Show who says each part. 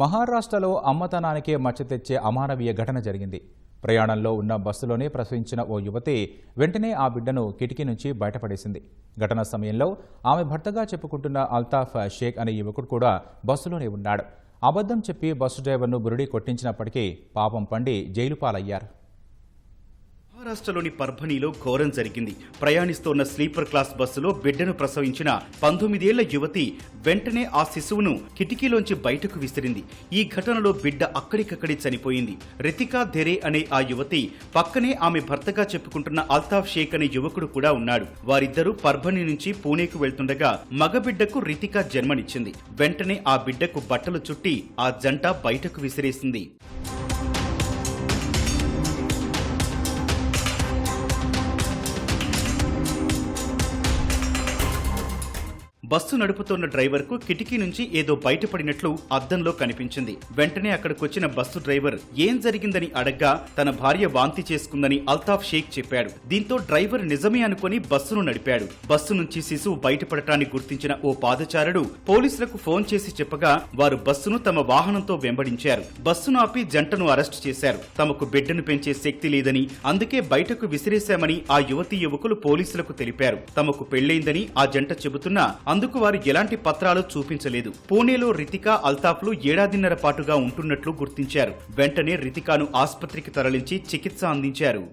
Speaker 1: మహారాష్ట్రలో అమ్మతనానికే మచ్చ తెచ్చే అమానవీయ ఘటన జరిగింది. ప్రయాణంలో ఉన్న బస్సులోనే ప్రసవించిన ఓ యువతి వెంటనే ఆ బిడ్డను కిటికీ నుంచి బయటపడేసింది. ఘటన సమయంలో ఆమె భర్తగా చెప్పుకుంటున్న అల్తాఫ్ షేక్ అనే యువకుడు కూడా బస్సులోనే ఉన్నాడు. అబద్ధం చెప్పి బస్సు డ్రైవర్ను బురుడి కొట్టించినప్పటికీ పాపం పండి జైలు పాలయ్యారు.
Speaker 2: మహారాష్ట్రలోని పర్భనీలో ఘోరం జరిగింది. ప్రయాణిస్తోన్న స్లీపర్ క్లాస్ బస్సులో బిడ్డను ప్రసవించిన పంతొమ్మిదేళ్ళ యువతి వెంటనే ఆ శిశువును కిటికీలోంచి బయటకు విసిరింది. ఈ ఘటనలో బిడ్డ అక్కడికక్కడి చనిపోయింది. రితికా ధెరే అనే ఆ యువతి పక్కనే ఆమె భర్తగా చెప్పుకుంటున్న అల్తాఫ్ షేక్ అనే యువకుడు కూడా ఉన్నాడు. వారిద్దరూ పర్భణి నుంచి పూణేకు వెళ్తుండగా మగబిడ్డకు రితికా జన్మనిచ్చింది. వెంటనే ఆ బిడ్డకు బట్టలు చుట్టి ఆ జంట బయటకు విసిరేసింది. బస్సు నడుపుతోన్న డ్రైవర్కు కిటికీ నుంచి ఏదో బయటపడినట్లు అద్దంలో కనిపించింది. వెంటనే అక్కడికొచ్చిన బస్సు డ్రైవర్ ఏం జరిగిందని అడగ్గా తన భార్య వాంతి చేసుకుందని అల్తాఫ్ షేక్ చెప్పాడు. దీంతో డ్రైవర్ నిజమే అనుకుని బస్సును నడిపాడు. బస్సు నుంచి శిశువు బయటపడటాన్ని గుర్తించిన ఓ పాదచారుడు పోలీసులకు ఫోన్ చేసి చెప్పగా వారు బస్సును తమ వాహనంతో వెంబడించారు. బస్సును ఆపి జంటను అరెస్టు చేశారు. తమకు బిడ్డను పెంచే శక్తి లేదని అందుకే బయటకు విసిరేశామని ఆ యువతీ యువకులు పోలీసులకు తెలిపారు. తమకు పెళ్ళైందని ఆ జంట చెబుతున్నా అందుకు వారు ఎలాంటి పత్రాలు చూపించలేదు. పూణేలో రితికా అల్తాఫ్లు ఏడాదిన్నర పాటుగా ఉంటున్నట్లు గుర్తించారు. వెంటనే రితికాను ఆసుపత్రికి తరలించి చికిత్స అందించారు.